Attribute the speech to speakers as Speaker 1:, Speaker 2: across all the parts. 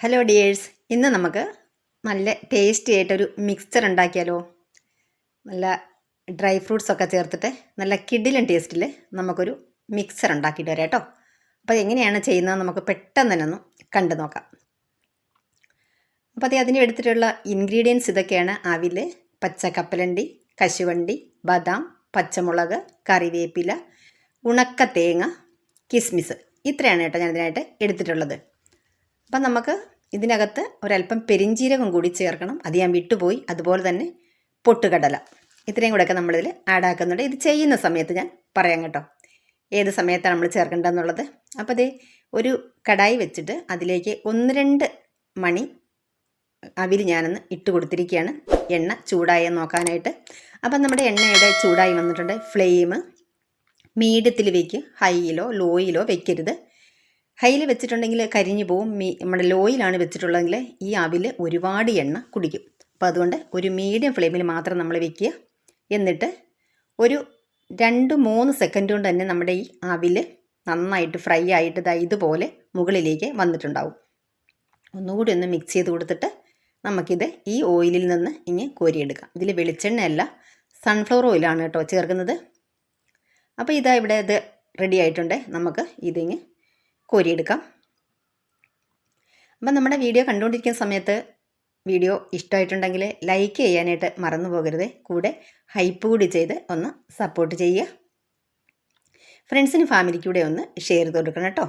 Speaker 1: Hello dears ഇന്ന് നമുക്ക് നല്ല ടേസ്റ്റി ആയിട്ടൊരു മിക്സ്ചർ ഉണ്ടാക്കിയാലോ? നല്ല ഡ്രൈ ഫ്രൂട്ട്സ് ഒക്കെ ചേർത്തിട്ട് നല്ല കിഡിലും ടേസ്റ്റിൽ നമുക്കൊരു മിക്സർ ഉണ്ടാക്കിയിട്ട് വരാം കേട്ടോ. അപ്പോൾ എങ്ങനെയാണ് ചെയ്യുന്നത് നമുക്ക് പെട്ടെന്ന് തന്നെ ഒന്ന് കണ്ടു നോക്കാം. അപ്പോൾ അത് അതിന് എടുത്തിട്ടുള്ള ഇൻഗ്രീഡിയൻസ് ഇതൊക്കെയാണ്. അവിൽ പച്ച കപ്പലണ്ടി കശുവണ്ടി ബദാം പച്ചമുളക് കറിവേപ്പില ഉണക്ക തേങ്ങ കിസ്മിസ്. ഇത്രയാണ് കേട്ടോ ഞാൻ ഇതിനായിട്ട് എടുത്തിട്ടുള്ളത്. അപ്പം നമുക്ക് ഇതിനകത്ത് ഒരല്പം പെരിഞ്ജീരകം കൂടി ചേർക്കണം. അത് ഞാൻ വിട്ടുപോയി. അതുപോലെ തന്നെ പൊട്ടുകടല. ഇത്രയും കൂടെയൊക്കെ നമ്മളിതിൽ ആഡ് ആക്കുന്നുണ്ട്. ഇത് ചെയ്യുന്ന സമയത്ത് ഞാൻ പറയാം കേട്ടോ. ഏത് സമയത്താണ് നമ്മൾ ചേർക്കേണ്ടതെന്നുള്ളത്. അപ്പോൾ അതേ ഒരു കടായി വെച്ചിട്ട് അതിലേക്ക് ഒന്ന് രണ്ട് മണി അവിൽ ഞാനൊന്ന് ഇട്ട് കൊടുത്തിരിക്കുകയാണ്. എണ്ണ ചൂടായി നോക്കാനായിട്ട്. അപ്പം നമ്മുടെ എണ്ണയുടെ ചൂടായി വന്നിട്ടുണ്ട്. ഫ്ലെയിം മീഡിയത്തിൽ വയ്ക്കുക ഹൈയിലോ ലോയിലോ വെക്കരുത്. ഹൈയിൽ വെച്ചിട്ടുണ്ടെങ്കിൽ കരിഞ്ഞു പോവും. മീ നമ്മുടെ ലോയിലാണ് വെച്ചിട്ടുള്ളതെങ്കിൽ ഈ അവിൽ ഒരുപാട് എണ്ണ കുടിക്കും. അപ്പോൾ അതുകൊണ്ട് ഒരു മീഡിയം ഫ്ലെയിമിൽ മാത്രം നമ്മൾ വെക്കുക. എന്നിട്ട് ഒരു രണ്ട് മൂന്ന് സെക്കൻഡ് കൊണ്ട് തന്നെ നമ്മുടെ ഈ അവിൽ നന്നായിട്ട് ഫ്രൈ ആയിട്ട് ഇതാ ഇതുപോലെ മുകളിലേക്ക് വന്നിട്ടുണ്ടാവും. ഒന്നുകൂടി ഒന്ന് മിക്സ് ചെയ്ത് കൊടുത്തിട്ട് നമുക്കിത് ഈ ഓയിലിൽ നിന്ന് ഇനി കോരിയെടുക്കാം. ഇതിൽ വെളിച്ചെണ്ണയല്ല സൺഫ്ലവർ ഓയിലാണ് കേട്ടോ ചേർക്കുന്നത്. അപ്പോൾ ഇതാ ഇവിടെ ഇത് റെഡി ആയിട്ടുണ്ട്. നമുക്ക് ഇതിങ്ങ് കോരിയെടുക്കാം. അപ്പം നമ്മുടെ വീഡിയോ കണ്ടുകൊണ്ടിരിക്കുന്ന സമയത്ത് വീഡിയോ ഇഷ്ടമായിട്ടുണ്ടെങ്കിൽ ലൈക്ക് ചെയ്യാനായിട്ട് മറന്നു പോകരുത്. കൂടെ ഹൈപ്പ് കൂടി ചെയ്ത് ഒന്ന് സപ്പോർട്ട് ചെയ്യുക. ഫ്രണ്ട്സിന് ഫാമിലിക്ക് കൂടെ ഒന്ന് ഷെയർ ചെയ്ത് കൊടുക്കണം കേട്ടോ.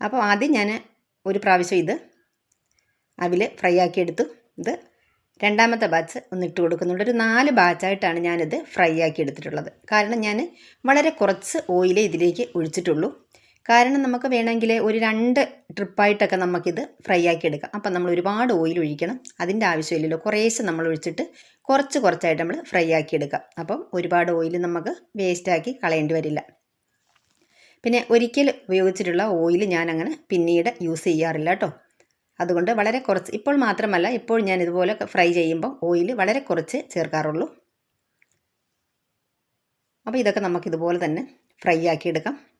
Speaker 1: അപ്പോൾ ആദ്യം ഞാൻ ഒരു പ്രാവശ്യം ഇത് അവിൽ ഫ്രൈ ആക്കിയെടുത്തു ഇത് രണ്ടാമത്തെ ബാച്ച് ഒന്ന് ഇട്ട് കൊടുക്കുന്നുണ്ട്. ഒരു നാല് ബാച്ചായിട്ടാണ് ഞാനിത് ഫ്രൈ ആക്കി എടുത്തിട്ടുള്ളത്. കാരണം ഞാൻ വളരെ കുറച്ച് ഓയിലേ ഇതിലേക്ക് ഒഴിച്ചിട്ടുള്ളൂ. കാരണം നമുക്ക് വേണമെങ്കിൽ ഒരു രണ്ട് ട്രിപ്പായിട്ടൊക്കെ നമുക്കിത് ഫ്രൈ ആക്കി എടുക്കാം. അപ്പം നമ്മൾ ഒരുപാട് ഓയിൽ ഒഴിക്കണം. അതിന്റെ ആവശ്യമില്ലല്ലോ. കുറേശ്ശെ നമ്മൾ ഒഴിച്ചിട്ട് കുറച്ച് കുറച്ചായിട്ട് നമ്മൾ ഫ്രൈ ആക്കി എടുക്കാം. അപ്പം ഒരുപാട് ഓയിൽ നമുക്ക് വേസ്റ്റാക്കി കളയേണ്ടി വരില്ല. പിന്നെ ഒരിക്കൽ ഉപയോഗിച്ചിട്ടുള്ള ഓയിൽ ഞാൻ അങ്ങനെ പിന്നീട് യൂസ് ചെയ്യാറില്ല കേട്ടോ. അതുകൊണ്ട് വളരെ കുറച്ച് ഇപ്പോൾ മാത്രമല്ല ഇപ്പോൾ ഞാൻ ഇതുപോലെ ഫ്രൈ ചെയ്യുമ്പോൾ ഓയിൽ വളരെ കുറച്ച് ചേർക്കാറുള്ളൂ. അപ്പോൾ ഇതൊക്കെ നമുക്കിതുപോലെ തന്നെ ഫ്രൈ ആക്കി എടുക്കാം.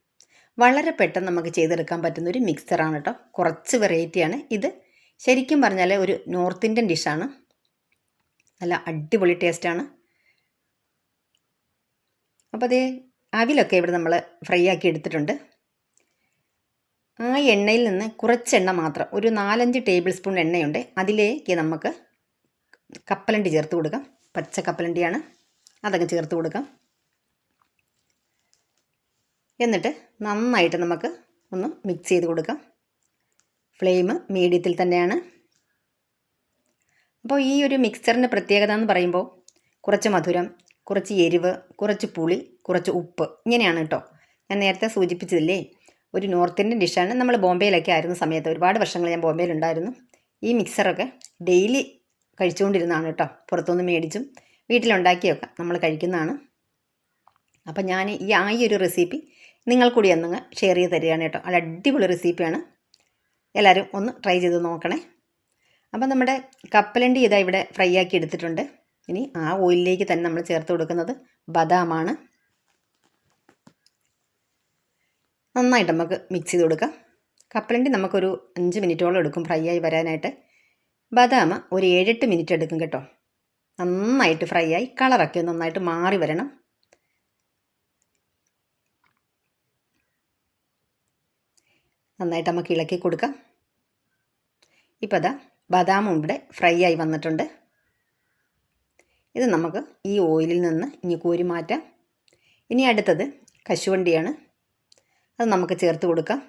Speaker 1: വളരെ പെട്ടെന്ന് നമുക്ക് ചെയ്തെടുക്കാൻ പറ്റുന്ന ഒരു മിക്സറാണ് കേട്ടോ കുറച്ച് വെറൈറ്റിയാണ് ഇത് ശരിക്കും പറഞ്ഞാൽ ഒരു നോർത്ത് ഇന്ത്യൻ ഡിഷാണ് നല്ല അടിപൊളി ടേസ്റ്റാണ് അപ്പോൾ അതേ അവിലൊക്കെ ഇവിടെ നമ്മൾ ഫ്രൈ ആക്കി എടുത്തിട്ടുണ്ട്. ആ എണ്ണയിൽ നിന്ന് കുറച്ച് എണ്ണ മാത്രം ഒരു നാലഞ്ച് ടേബിൾ സ്പൂൺ എണ്ണയുണ്ട്. അതിലേക്ക് നമുക്ക് കപ്പലണ്ടി ചേർത്ത് കൊടുക്കാം. പച്ച കപ്പലണ്ടിയാണ് അതങ്ങ് ചേർത്ത് കൊടുക്കാം. എന്നിട്ട് നന്നായിട്ട് നമുക്ക് ഒന്ന് മിക്സ് ചെയ്ത് കൊടുക്കാം. ഫ്ലെയിം മീഡിയത്തിൽ തന്നെയാണ്. അപ്പോൾ ഈ ഒരു മിക്സറിന്റെ പ്രത്യേകത എന്ന് പറയുമ്പോൾ കുറച്ച് മധുരം കുറച്ച് എരിവ് കുറച്ച് പുളി കുറച്ച് ഉപ്പ് ഇങ്ങനെയാണ് കേട്ടോ. ഞാൻ നേരത്തെ സൂചിപ്പിച്ചതില്ലേ ഒരു നോർത്ത് ഇന്ത്യൻ ഡിഷാണ്. നമ്മൾ ബോംബെയിലൊക്കെ ആയിരുന്ന സമയത്ത് ഒരുപാട് വർഷങ്ങൾ ഞാൻ ബോംബെയിലുണ്ടായിരുന്നു ഈ മിക്സറൊക്കെ ഡെയിലി കഴിച്ചുകൊണ്ടിരുന്നതാണ് കേട്ടോ. പുറത്തുനിന്ന് മേടിച്ചും വീട്ടിലുണ്ടാക്കിയൊക്കെ നമ്മൾ കഴിക്കുന്നതാണ്. അപ്പം ഞാൻ ഈ ആ ഈ ഒരു റെസിപ്പി നിങ്ങൾ കൂടി ഒന്ന് ഷെയർ ചെയ്ത് തരികയാണ് കേട്ടോ. നല്ല അടിപൊളി റെസിപ്പിയാണ് എല്ലാവരും ഒന്ന് ട്രൈ ചെയ്ത് നോക്കണേ. അപ്പം നമ്മുടെ കപ്പലണ്ടി ഇതാ ഇവിടെ ഫ്രൈ ആക്കി എടുത്തിട്ടുണ്ട്. ഇനി ആ ഓയിലിലേക്ക് തന്നെ നമ്മൾ ചേർത്ത് കൊടുക്കുന്നത് ബദാമാണ്. നന്നായിട്ട് നമുക്ക് മിക്സ് ചെയ്ത് കൊടുക്കാം. കപ്പലണ്ടി നമുക്കൊരു അഞ്ച് മിനിറ്റോളം എടുക്കും ഫ്രൈ ആയി വരാനായിട്ട്. ബദാമ ഒരു ഏഴെട്ട് മിനിറ്റ് എടുക്കും കേട്ടോ. നന്നായിട്ട് ഫ്രൈ ആയി കളറൊക്കെ നന്നായിട്ട് മാറി വരണം. നന്നായിട്ട് നമുക്ക് ഇളക്കി കൊടുക്കാം. ഇപ്പോൾ അതാ ബദാമും ഇവിടെ ഫ്രൈ ആയി വന്നിട്ടുണ്ട്. ഇത് നമുക്ക് ഈ ഓയിലിൽ നിന്ന് ഇനി കോരി മാറ്റാം. ഇനി അടുത്തത് കശുവണ്ടിയാണ്. അത് നമുക്ക് ചേർത്ത് കൊടുക്കാം.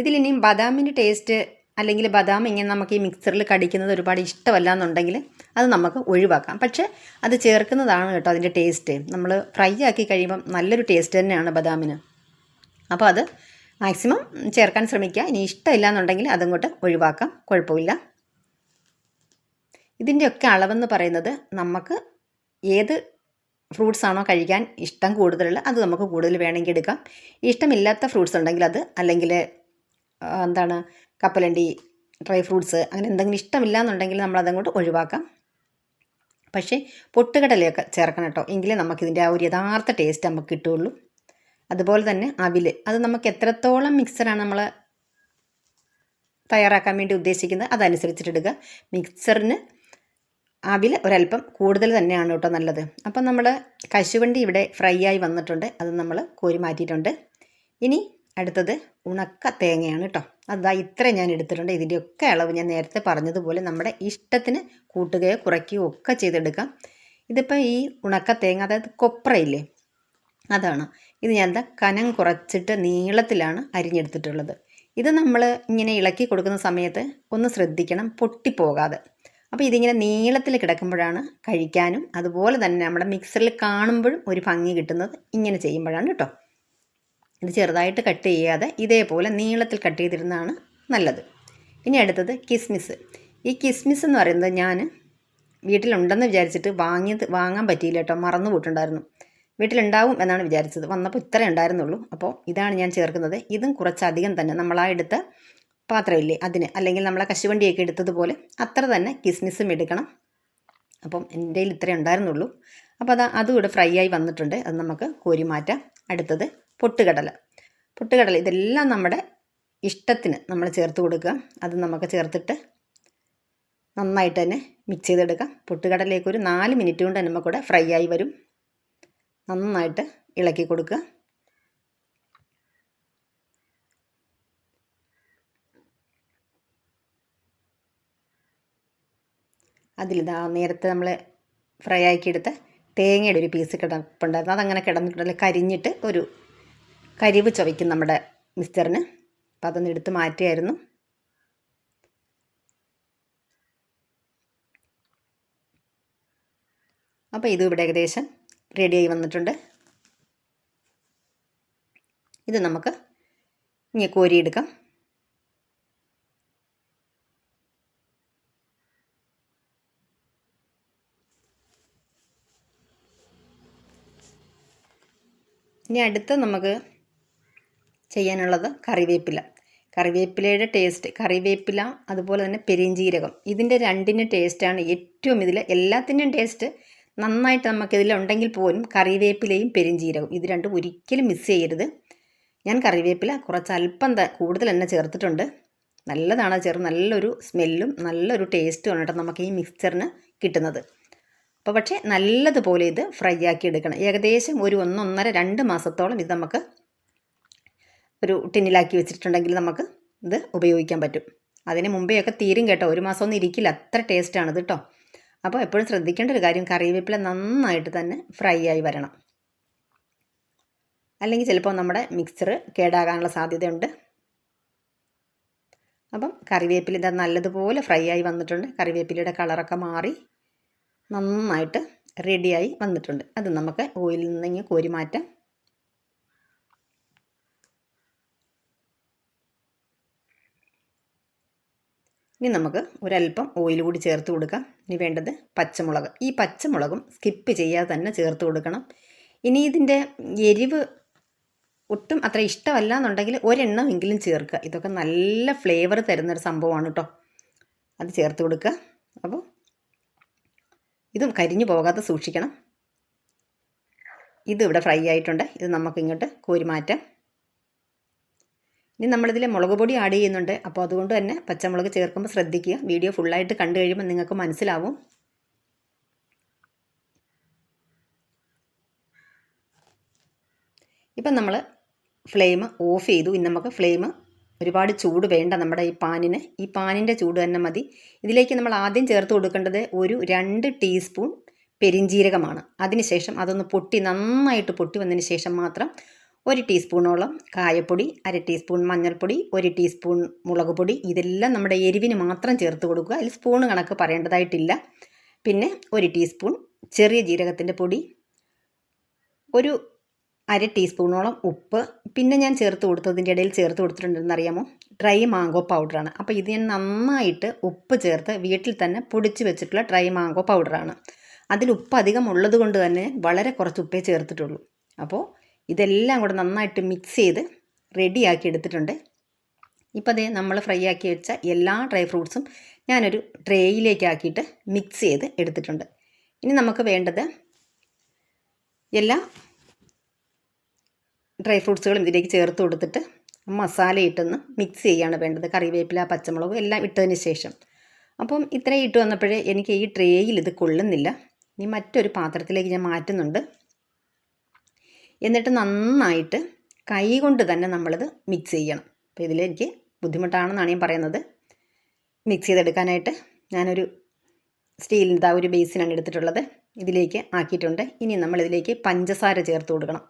Speaker 1: ഇതിലിനിയും ബദാമിന്റെ ടേസ്റ്റ് അല്ലെങ്കിൽ ബദാം ഇങ്ങനെ നമുക്ക് ഈ മിക്സറിൽ കടിക്കുന്നത് ഒരുപാട് ഇഷ്ടമല്ല എന്നുണ്ടെങ്കിൽ അത് നമുക്ക് ഒഴിവാക്കാം. പക്ഷേ അത് ചേർക്കുന്നതാണ് കേട്ടോ അതിന്റെ ടേസ്റ്റ് നമ്മൾ ഫ്രൈ ആക്കി കഴിയുമ്പം നല്ലൊരു ടേസ്റ്റ് തന്നെയാണ് ബദാമിന്. അപ്പോൾ അത് മാക്സിമം ചേർക്കാൻ ശ്രമിക്കുക. ഇനി ഇഷ്ടമില്ല എന്നുണ്ടെങ്കിൽ അതങ്ങോട്ട് ഒഴിവാക്കാം. കുഴപ്പമില്ല. ഇതിന്റെയൊക്കെ അളവെന്ന് പറയുന്നത് നമുക്ക് ഏത് ഫ്രൂട്ട്സ് ആണോ കഴിക്കാൻ ഇഷ്ടം കൂടുതലുള്ള അത് നമുക്ക് കൂടുതൽ വേണമെങ്കിൽ എടുക്കാം. ഇഷ്ടമില്ലാത്ത ഫ്രൂട്ട്സ് ഉണ്ടെങ്കിൽ അത് അല്ലെങ്കിൽ എന്താണ് കപ്പലണ്ടി ഡ്രൈ ഫ്രൂട്ട്സ് അങ്ങനെ എന്തെങ്കിലും ഇഷ്ടമില്ല എന്നുണ്ടെങ്കിൽ നമ്മൾ അതങ്ങോട്ട് ഒഴിവാക്കാം. പക്ഷേ പൊട്ടുകടലയൊക്കെ ചേർക്കണം കേട്ടോ. എങ്കിലേ നമുക്കിതിന്റെ ആ ഒരു യഥാർത്ഥ ടേസ്റ്റ് നമുക്ക് കിട്ടുകയുള്ളൂ. അതുപോലെ തന്നെ അവിൽ അത് നമുക്ക് എത്രത്തോളം മിക്സറാണ് നമ്മൾ തയ്യാറാക്കാൻ വേണ്ടി ഉദ്ദേശിക്കുന്നത് അതനുസരിച്ചിട്ടെടുക്കുക മിക്സറിന് അവിൽ ഒരല്പം കൂടുതൽ തന്നെയാണ് കേട്ടോ നല്ലത്. അപ്പം നമ്മൾ കശുവണ്ടി ഇവിടെ ഫ്രൈ ആയി വന്നിട്ടുണ്ട്. അത് നമ്മൾ കോരി മാറ്റിയിട്ടുണ്ട്. ഇനി അടുത്തത് ഉണക്ക തേങ്ങയാണ് കേട്ടോ. അതാ ഇത്ര ഞാൻ എടുത്തിട്ടുണ്ട്. ഇതിന്റെയൊക്കെ അളവ് ഞാൻ നേരത്തെ പറഞ്ഞതുപോലെ നമ്മുടെ ഇഷ്ടത്തിന് കൂട്ടുകയോ കുറയ്ക്കുകയോ ഒക്കെ ചെയ്തെടുക്കാം. ഇതിപ്പോൾ ഈ ഉണക്ക തേങ്ങ അതായത് കൊപ്രയില്ലേ അതാണ്. ഇത് ഞാൻ എന്താ കനം കുറച്ചിട്ട് നീളത്തിലാണ് അരിഞ്ഞെടുത്തിട്ടുള്ളത്. ഇത് നമ്മൾ ഇങ്ങനെ ഇളക്കി കൊടുക്കുന്ന സമയത്ത് ഒന്ന് ശ്രദ്ധിക്കണം പൊട്ടിപ്പോകാതെ. അപ്പോൾ ഇതിങ്ങനെ നീളത്തിൽ കിടക്കുമ്പോഴാണ് കഴിക്കാനും അതുപോലെ തന്നെ നമ്മുടെ മിക്സറിൽ കാണുമ്പോഴും ഒരു ഭംഗി കിട്ടുന്നത് ഇങ്ങനെ ചെയ്യുമ്പോഴാണ് കേട്ടോ. ഇത് ചെറുതായിട്ട് കട്ട് ചെയ്യാതെ ഇതേപോലെ നീളത്തിൽ കട്ട് ചെയ്തിരുന്നതാണ് നല്ലത്. ഇനി അടുത്തത് കിസ്മിസ്. ഈ കിസ്മിസ് എന്ന് പറയുന്നത് ഞാൻ വീട്ടിലുണ്ടെന്ന് വിചാരിച്ചിട്ട് വാങ്ങിയത് വാങ്ങാൻ പറ്റിയില്ല കേട്ടോ. മറന്നു പോയിട്ടുണ്ടായിരുന്നു വീട്ടിലുണ്ടാവും എന്നാണ് വിചാരിച്ചത്. വന്നപ്പോൾ ഇത്രേ ഉണ്ടായിരുന്നുള്ളൂ. അപ്പോൾ ഇതാണ് ഞാൻ ചേർക്കുന്നത്. ഇതും കുറച്ചധികം തന്നെ നമ്മളാ എടുത്ത പാത്രമില്ലേ അതിന് അല്ലെങ്കിൽ നമ്മളെ കശുവണ്ടിയൊക്കെ എടുത്തതുപോലെ അത്ര തന്നെ കിസ്മിസും എടുക്കണം. അപ്പം എന്റെ കയ്യിൽ ഇത്രേ ഉണ്ടായിരുന്നുള്ളൂ. അപ്പോൾ അത് അതും ഇവിടെ ഫ്രൈ ആയി വന്നിട്ടുണ്ട്. അത് നമുക്ക് കോരി മാറ്റാം അടുത്തത് പൊട്ടുകടല. പൊട്ടുകടല ഇതെല്ലാം നമ്മുടെ ഇഷ്ടത്തിന് നമ്മൾ ചേർത്ത് കൊടുക്കുക. അത് നമുക്ക് ചേർത്തിട്ട് നന്നായിട്ട് തന്നെ മിക്സ് ചെയ്തെടുക്കാം. പൊട്ടുകടലേക്ക് ഒരു നാല് മിനിറ്റ് കൊണ്ട് നമുക്കിവിടെ ഫ്രൈ ആയി വരും. നന്നായിട്ട് ഇളക്കി കൊടുക്കുക. അതിലിതാ നേരത്തെ നമ്മൾ ഫ്രൈ ആക്കിയെടുത്ത തേങ്ങയുടെ ഒരു പീസ് കിടപ്പുണ്ടായിരുന്നു. അതങ്ങനെ കിടന്നിട്ടുണ്ടല്ലോ കരിഞ്ഞിട്ട് ഒരു കരിവ് ചവയ്ക്കും നമ്മുടെ മിക്സ്ചറിന് അപ്പം അതൊന്ന് എടുത്ത് മാറ്റിയായിരുന്നു അപ്പോൾ ഇതും ഇവിടെ ഏകദേശം റെഡിയായി വന്നിട്ടുണ്ട്. ഇത് നമുക്ക് ഇങ്ങനെ കോരിയെടുക്കാം. ഇനി അടുത്ത് നമുക്ക് ചെയ്യാനുള്ളത് കറിവേപ്പില. കറിവേപ്പിലയുടെ ടേസ്റ്റ് കറിവേപ്പില അതുപോലെ തന്നെ പെരിഞ്ചീരകം. ഇതിന്റെ രണ്ടിന്റെ ടേസ്റ്റാണ് ഏറ്റവും ഇതിൽ എല്ലാത്തിന്റെയും ടേസ്റ്റ് നന്നായിട്ട് നമുക്കിതിൽ ഉണ്ടെങ്കിൽ പോലും കറിവേപ്പിലയും പെരിഞ്ചീരകവും. ഇത് രണ്ടും ഒരിക്കലും മിസ് ചെയ്യരുത്. ഞാൻ കറിവേപ്പില കുറച്ച് അല്പം കൂടുതൽ തന്നെ ചേർത്തിട്ടുണ്ട്. നല്ലതാണ് ചേർ നല്ലൊരു സ്മെല്ലും നല്ലൊരു ടേസ്റ്റുമാണ് കേട്ടോ നമുക്ക് ഈ മിക്സ്ചറിന് കിട്ടുന്നത്. അപ്പോൾ പക്ഷേ നല്ലതുപോലെ ഇത് ഫ്രൈ ആക്കി എടുക്കണം. ഏകദേശം ഒരു ഒന്നൊന്നര രണ്ട് മാസത്തോളം ഇത് നമുക്ക് ഒരു ടിന്നിലാക്കി വെച്ചിട്ടുണ്ടെങ്കിൽ നമുക്ക് ഇത് ഉപയോഗിക്കാൻ പറ്റും. അതിന് മുമ്പേ ഒക്കെ തീരും കേട്ടോ. ഒരു മാസമൊന്നും ഇരിക്കില്ല. അത്ര ടേസ്റ്റാണ് ഇത് കേട്ടോ. അപ്പോൾ എപ്പോഴും ശ്രദ്ധിക്കേണ്ട ഒരു കാര്യം കറിവേപ്പില നന്നായിട്ട് തന്നെ ഫ്രൈ ആയി വരണം. അല്ലെങ്കിൽ ചിലപ്പോൾ നമ്മുടെ മിക്സർ കേടാകാനുള്ള സാധ്യതയുണ്ട്. അപ്പം കറിവേപ്പില ഇതാ നല്ലതുപോലെ ഫ്രൈ ആയി വന്നിട്ടുണ്ട്. കറിവേപ്പിലയുടെ കളറൊക്കെ മാറി നന്നായിട്ട് റെഡിയായി വന്നിട്ടുണ്ട്. അത് നമുക്ക് ഓയിലിൽ നിന്നെങ്കിൽ കോരി മാറ്റാം. ഇനി നമുക്ക് ഒരല്പം ഓയിൽ കൂടി ചേർത്ത് കൊടുക്കാം. ഇനി വേണ്ടത് പച്ചമുളക്. ഈ പച്ചമുളകും സ്കിപ്പ് ചെയ്യാതെ തന്നെ ചേർത്ത് കൊടുക്കണം. ഇനി ഇതിന്റെ എരിവ് ഒട്ടും അത്ര ഇഷ്ടമല്ല എന്നുണ്ടെങ്കിൽ ഒരെണ്ണമെങ്കിലും ചേർക്കുക. ഇതൊക്കെ നല്ല ഫ്ലേവർ തരുന്നൊരു സംഭവമാണ് കേട്ടോ അത് ചേർത്ത് കൊടുക്കുക. അപ്പോൾ ഇതും കരിഞ്ഞു പോകാതെ സൂക്ഷിക്കണം. ഇതിവിടെ ഫ്രൈ ആയിട്ടുണ്ട്. ഇത് നമുക്കിങ്ങോട്ട് കോരി മാറ്റാം ഇനി നമ്മളിതിൽ മുളക് പൊടി ആഡ് ചെയ്യുന്നുണ്ട്. അപ്പോൾ അതുകൊണ്ട് തന്നെ പച്ചമുളക് ചേർക്കുമ്പോൾ ശ്രദ്ധിക്കുക. വീഡിയോ ഫുള്ളായിട്ട് കണ്ടു കഴിയുമ്പോൾ നിങ്ങൾക്ക് മനസ്സിലാവും. ഇപ്പം നമ്മൾ ഫ്ലെയിം ഓഫ് ചെയ്തു. ഇനി നമുക്ക് ഫ്ലെയിം ഒരുപാട് ചൂട് വേണ്ട നമ്മുടെ ഈ പാനിന്. ഈ പാനിന്റെ ചൂട് തന്നെ മതി. ഇതിലേക്ക് നമ്മൾ ആദ്യം ചേർത്ത് കൊടുക്കേണ്ടത് ഒരു രണ്ട് ടീസ്പൂൺ പെരിഞ്ജീരകമാണ്. അതിനുശേഷം അതൊന്ന് പൊട്ടി നന്നായിട്ട് പൊട്ടി വന്നതിന് ശേഷം മാത്രം ഒരു ടീസ്പൂണോളം കായപ്പൊടി അര ടീസ്പൂൺ മഞ്ഞൾപ്പൊടി ഒരു ടീസ്പൂൺ മുളക് പൊടി. ഇതെല്ലാം നമ്മുടെ എരിവിന് മാത്രം ചേർത്ത് കൊടുക്കുക. അതിൽ സ്പൂൺ കണക്ക് പറയേണ്ടതായിട്ടില്ല. പിന്നെ ഒരു ടീസ്പൂൺ ചെറിയ ജീരകത്തിന്റെ പൊടി ഒരു അര ടീസ്പൂണോളം ഉപ്പ്. പിന്നെ ഞാൻ ചേർത്ത് കൊടുത്തതിന്റെ ഇടയിൽ ചേർത്ത് കൊടുത്തിട്ടുണ്ടെന്ന് അറിയാമോ? ഡ്രൈ മാംഗോ പൗഡറാണ്. അപ്പോൾ ഇത് ഞാൻ നന്നായിട്ട് ഉപ്പ് ചേർത്ത് വീട്ടിൽ തന്നെ പൊടിച്ച് വെച്ചിട്ടുള്ള ഡ്രൈ മാംഗോ പൗഡറാണ്. അതിൽ ഉപ്പ് അധികം ഉള്ളത് കൊണ്ട് തന്നെ വളരെ കുറച്ച് ഉപ്പേ ചേർത്തിട്ടുള്ളൂ. അപ്പോൾ ഇതെല്ലാം കൂടെ നന്നായിട്ട് മിക്സ് ചെയ്ത് റെഡിയാക്കി എടുത്തിട്ടുണ്ട്. ഇപ്പോൾ അതേ നമ്മൾ ഫ്രൈ ആക്കി വെച്ച എല്ലാ ഡ്രൈ ഫ്രൂട്ട്സും ഞാനൊരു ട്രേയിലേക്ക് ആക്കിയിട്ട് മിക്സ് ചെയ്ത് എടുത്തിട്ടുണ്ട്. ഇനി നമുക്ക് വേണ്ടത് എല്ലാ ഡ്രൈ ഫ്രൂട്ട്സുകളും ഇതിലേക്ക് ചേർത്ത് കൊടുത്തിട്ട് മസാല ഇട്ടൊന്ന് മിക്സ് ചെയ്യുകയാണ് വേണ്ടത്. കറിവേപ്പില പച്ചമുളക് എല്ലാം ഇട്ടതിന് ശേഷം. അപ്പം ഇത്രയും ഇട്ട് വന്നപ്പോഴേ എനിക്ക് ഈ ട്രേയിൽ ഇത് കൊള്ളുന്നില്ല. ഇനി മറ്റൊരു പാത്രത്തിലേക്ക് ഞാൻ മാറ്റുന്നുണ്ട്. എന്നിട്ട് നന്നായിട്ട് കൈ കൊണ്ട് തന്നെ നമ്മളിത് മിക്സ് ചെയ്യണം. അപ്പോൾ ഇതിലെനിക്ക് ബുദ്ധിമുട്ടാണെന്നാണ് ഞാൻ പറയുന്നത്. മിക്സ് ചെയ്തെടുക്കാനായിട്ട് ഞാനൊരു സ്റ്റീലിന്റെ ആ ഒരു ബേസിനാണ് എടുത്തിട്ടുള്ളത് ഇതിലേക്ക് ആക്കിയിട്ടുണ്ട്. ഇനി നമ്മൾ ഇതിലേക്ക് പഞ്ചസാര ചേർത്ത് കൊടുക്കണം.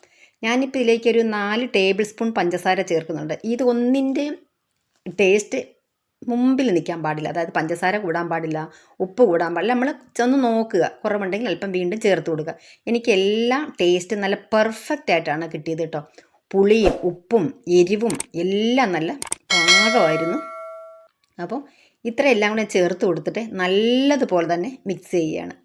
Speaker 1: ഞാനിപ്പോൾ ഇതിലേക്ക് ഒരു നാല് ടേബിൾ സ്പൂൺ പഞ്ചസാര ചേർക്കുന്നുണ്ട്. ഇത് ഒന്നിന്റെയും ടേസ്റ്റ് മുമ്പിൽ നിൽക്കാൻ പാടില്ല. അതായത് പഞ്ചസാര കൂടാൻ പാടില്ല ഉപ്പ് കൂടാൻ പാടില്ല. നമ്മൾ ചെന്ന് നോക്കുക. കുറവുണ്ടെങ്കിൽ അല്പം വീണ്ടും ചേർത്ത് കൊടുക്കുക. എനിക്ക് എല്ലാം ടേസ്റ്റ് നല്ല പെർഫെക്റ്റ് ആയിട്ടാണ് കിട്ടിയത് കേട്ടോ. പുളിയും ഉപ്പും എരിവും എല്ലാം നല്ല പാകമായിരുന്നു. അപ്പോൾ ഇത്രയെല്ലാം കൂടെ ചേർത്ത് കൊടുത്തിട്ട് നല്ലതുപോലെ തന്നെ മിക്സ് ചെയ്യുകയാണ്.